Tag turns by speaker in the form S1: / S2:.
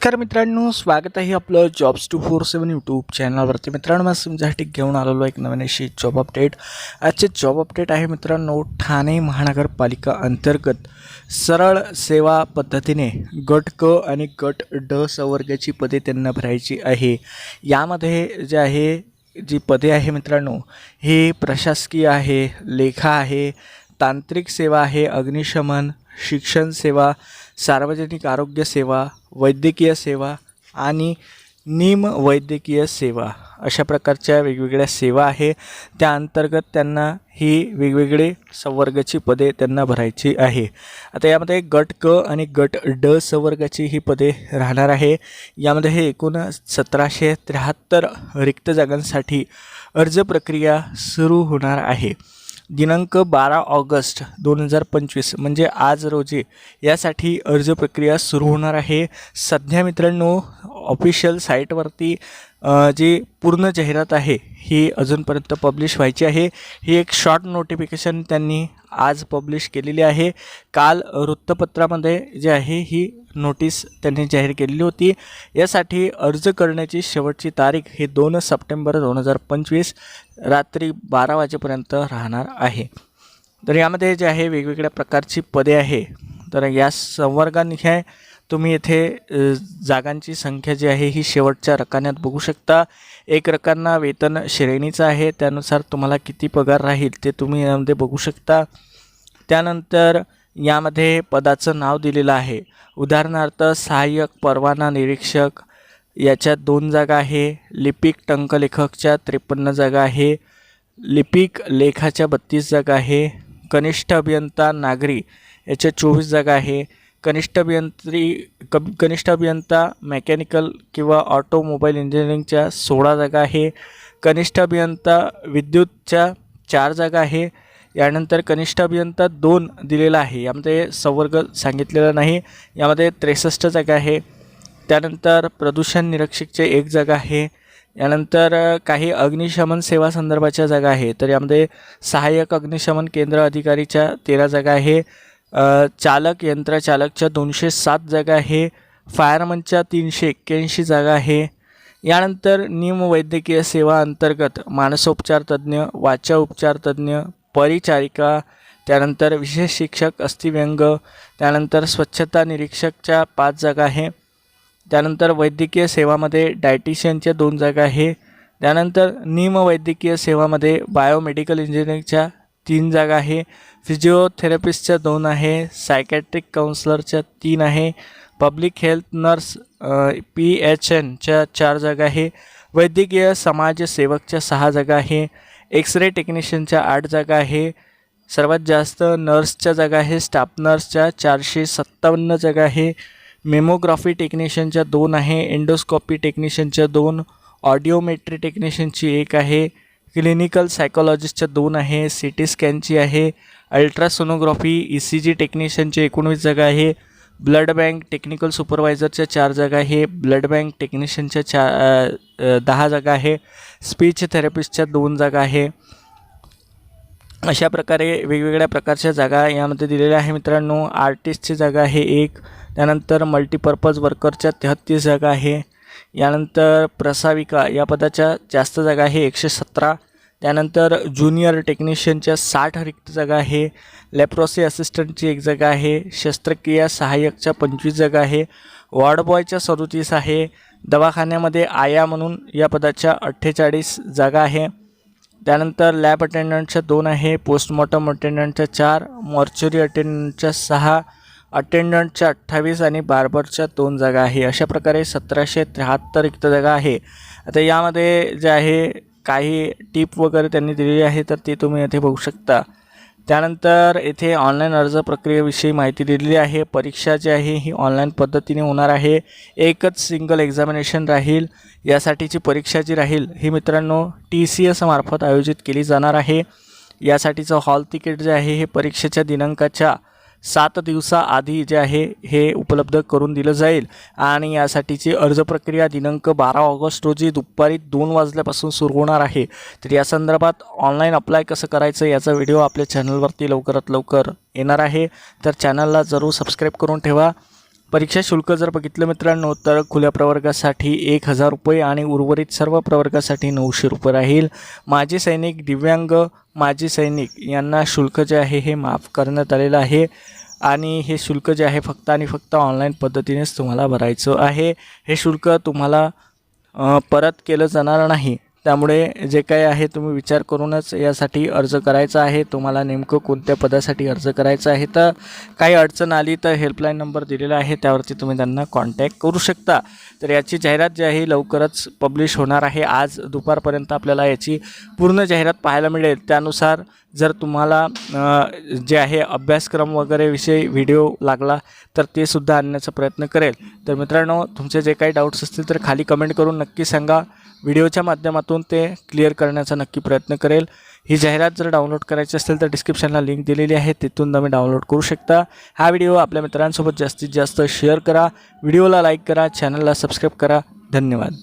S1: नमस्कार मित्रांनो स्वागत आहे आपलं jobs two four seven YouTube चॅनलवरती मित्रांनो मी तुमच्यासाठी घेऊन आलेलो एक नवीन अशी जॉब अपडेट आजचे जॉब अपडेट आहे मित्रांनो ठाणे महानगरपालिका अंतर्गत सरळ सेवा पद्धतीने गट क आणि गट ड संवर्गाची पदे त्यांना भरायची आहे. यामध्ये जे आहे जी पदे आहे मित्रांनो हे प्रशासकीय आहे लेखा आहे तांत्रिक सेवा आहे अग्निशमन शिक्षण सेवा सार्वजनिक आरोग्य सेवा वैद्यकीय सेवा आणि निम वैद्यकीय सेवा अशा प्रकारच्या वेगवेगळ्या सेवा आहे. त्या अंतर्गत त्यांना ही वेगवेगळे संवर्गाची पदे त्यांना भरायची आहे. आता यामध्ये गट क आणि गट ड संवर्गाची ही पदे राहणार आहे. यामध्ये हे एकूण सतराशे त्र्याहत्तर रिक्त जागांसाठी अर्ज प्रक्रिया सुरू होणार आहे. दिनांक बारा ऑगस्ट दोन हजार पंचवीस म्हणजे आज रोजी यासाठी अर्ज प्रक्रिया सुरू होणार आहे. सध्या मित्रांनो ऑफिशियल साईटवरती जी पूर्ण जाहिरात आहे ही अजूनपर्यंत पब्लिश व्हायची आहे. ही एक शॉर्ट नोटिफिकेशन त्यांनी आज पब्लिश केलेली आहे. काल वृत्तपत्रामध्ये जे आहे ही नोटीस त्यांनी जाहीर केलेली होती. यासाठी अर्ज करण्याची शेवटची तारीख ही दोन सप्टेंबर दोन हजार पंचवीस रात्री बारा वाजेपर्यंत राहणार आहे. तर यामध्ये जे आहे वेगवेगळ्या प्रकारची पदे आहे. तर या संवर्गानिहाय तुम्ही येथे जागांची संख्या जी आहे ही शेवटच्या रकान्यात बघू शकता. एक रकांना वेतन श्रेणीचं आहे त्यानुसार तुम्हाला किती पगार राहील ते तुम्ही यामध्ये बघू शकता. त्यानंतर यामध्ये पदाचं नाव दिलेलं आहे. उदाहरणार्थ सहाय्यक परवाना निरीक्षक याच्यात दोन जागा आहे. लिपिक टंकलेखकच्या त्रेपन्न जागा आहे. लिपिक लेखाच्या बत्तीस जागा आहे. कनिष्ठ अभियंता नागरी याच्या चोवीस जागा आहे. कनिष्ठ अभियंत्री क कनिष्ठ अभियंता मेकॅनिकल किंवा ऑटोमोबाईल इंजिनिअरिंगच्या सोळा जागा आहे. कनिष्ठ अभियंता विद्युतच्या चार जागा आहे. यानंतर कनिष्ठ अभियंता दोन दिलेला आहे. यामध्ये संवर्ग सांगितलेला नाही. यामध्ये त्रेसष्ट जागा आहे. त्यानंतर प्रदूषण निरीक्षकचे एक जागा आहे. यानंतर काही अग्निशमन सेवा संदर्भाच्या जागा आहे. तर यामध्ये सहाय्यक अग्निशमन केंद्र अधिकारीच्या तेरा जागा आहे. चालक यंत्रचालकच्या दोनशे सात जागा आहे. फायरमनच्या तीनशे एक्क्याऐंशी जागा आहे. यानंतर निमवैद्यकीय सेवा अंतर्गत मानसोपचार तज्ज्ञ वाचा उपचार तज्ज्ञ परिचारिका त्यानंतर विशेष शिक्षक अस्थिव्यंग त्यानंतर स्वच्छता निरीक्षकच्या पाच जागा आहे. त्यानंतर वैद्यकीय सेवामध्ये डायटिशियनच्या दोन जागा आहे. त्यानंतर निमवैद्यकीय सेवामध्ये बायोमेडिकल इंजिनिअरिंगच्या तीन जागा आहे. फिजिओथेरपिस्टच्या दोन आहे. सायकॅट्रिक काउन्सलरच्या तीन आहे. Public health nurse P H एनच्या चार जागा आहे. वैद्यकीय समाजसेवकच्या सहा जागा आहे. एक्स रे टेक्निशियनच्या आठ जागा आहे. सर्वात जास्त नर्सच्या जागा आहे. स्टाफ नर्सच्या चारशे सत्तावन्न जागा आहे. मेमोग्राफी टेक्निशियनच्या दोन आहे. एंडोस्कॉपी टेक्निशियनच्या दोन. ऑडिओमेट्री टेक्निशियनची एक आहे. क्लिनिकल सायकोलॉजिस्टच्या दोन आहे सी टी स्कॅनची आहे अल्ट्रासोनोग्राफी ई सी जी टेक्निशियनची एकोणवीस जागा आहे ब्लड बँक टेक्निकल सुपरवायझरच्या चार जागा आहे ब्लड बँक टेक्निशियनच्या चा दहा जागा आहे स्पीच थेरपिस्टच्या दोन जागा आहे. अशा प्रकारे वेगवेगळ्या प्रकारच्या जागा यामध्ये दिलेल्या आहे मित्रांनो. आर्टिस्टची जागा आहे एक त्यानंतर मल्टीपर्पज वर्करच्या तेहत्तीस जागा आहे. यानंतर प्रसाविका या पदाच्या जास्त जागा आहे एकशे सतरा. त्यानंतर ज्युनियर टेक्निशियनच्या साठ रिक्त जागा आहे. लॅप्रोसी असिस्टंटची एक जागा आहे. शस्त्रक्रिया सहाय्यकच्या पंचवीस जागा आहे. वॉर्ड बॉयच्या सदोतीस आहे. दवाखान्यामध्ये आया म्हणून या पदाच्या अठ्ठेचाळीस जागा आहे. त्यानंतर लॅब अटेंडंटच्या दोन आहे. पोस्टमॉर्टम अटेंडंटच्या चार. मॉर्च्युरी अटेंडंटच्या सहा. अटेंडंटच्या अठ्ठावीस आणि बार्बरच्या दोन जागा आहे. अशा प्रकारे सतराशे त्र्याहत्तर रिक्त जागा आहे. आता यामध्ये जे आहे काही टीप वगैरे त्यांनी दिलेली आहे तर ती तुम्ही येथे बघू शकता. त्यानंतर येथे ऑनलाईन अर्ज प्रक्रियेविषयी माहिती दिलेली आहे. परीक्षा जी आहे ही ऑनलाईन पद्धतीने होणार आहे. एकच सिंगल एक्झामिनेशन राहील. यासाठीची परीक्षा जी राहील ही मित्रांनो टी सी एस मार्फत आयोजित केली जाणार आहे. यासाठीचं हॉल तिकीट जे आहे हे परीक्षेच्या दिनांकाच्या सात दिवसाआधी जे आहे हे उपलब्ध करून दिलं जाईल. आणि यासाठीची अर्ज प्रक्रिया दिनांक बारा ऑगस्ट रोजी दुपारी दोन वाजल्यापासून सुरू होणार आहे. तर या संदर्भात ऑनलाईन अप्लाय कसं करायचं याचा व्हिडिओ आपल्या चॅनलवरती लवकरात लवकर येणार आहे. तर चॅनलला जरूर सबस्क्राईब करून ठेवा. परीक्षा शुल्क जर बघितलं मित्रांनो तर खुल्या प्रवर्गासाठी एक हजार रुपये आणि उर्वरित सर्व प्रवर्गासाठी नऊशे रुपये राहील. माजी सैनिक दिव्यांग माजी सैनिक यांना शुल्क जे आहे हे माफ करण्यात आलेलं आहे. आणि हे शुल्क जे आहे फक्त आणि फक्त ऑनलाईन पद्धतीनेच तुम्हाला भरायचं आहे. हे शुल्क तुम्हाला परत केलं जाणार नाही. त्यामुळे जे काही आहे तुम्ही विचार करूनच यासाठी अर्ज करायचा आहे. तुम्हाला नेमकं कोणत्या पदासाठी अर्ज करायचा आहे? तर काही अडचण आली तर हेल्पलाईन नंबर दिलेला आहे. त्यावरती तुम्ही त्यांना कॉन्टॅक्ट करू शकता. तर याची जाहिरात जी आहे लवकरच पब्लिश होणार आहे. आज दुपारपर्यंत आपल्याला याची पूर्ण जाहिरात पाहायला मिळेल. त्यानुसार जर तुम्हाला जे आहे अभ्यासक्रम वगैरे विषयी व्हिडिओ लागला तर ते सुद्धा आणण्याचा प्रयत्न करेल. तर मित्रांनो तुमचे जे काही डाऊट्स असतील तर खाली कमेंट करून नक्की सांगा. व्हिडिओच्या माध्यमातून ते क्लिअर करण्याचा नक्की प्रयत्न करेल. ही जाहिरात जर डाउनलोड करायची असेल तर डिस्क्रिप्शनला लिंक दिलेली आहे. तिथून तुम्ही डाउनलोड करू शकता. हा व्हिडिओ आपल्या मित्रांसोबत जास्तीत जास्त शेअर करा. व्हिडिओला लाईक करा. चॅनलला सबस्क्राईब करा. धन्यवाद.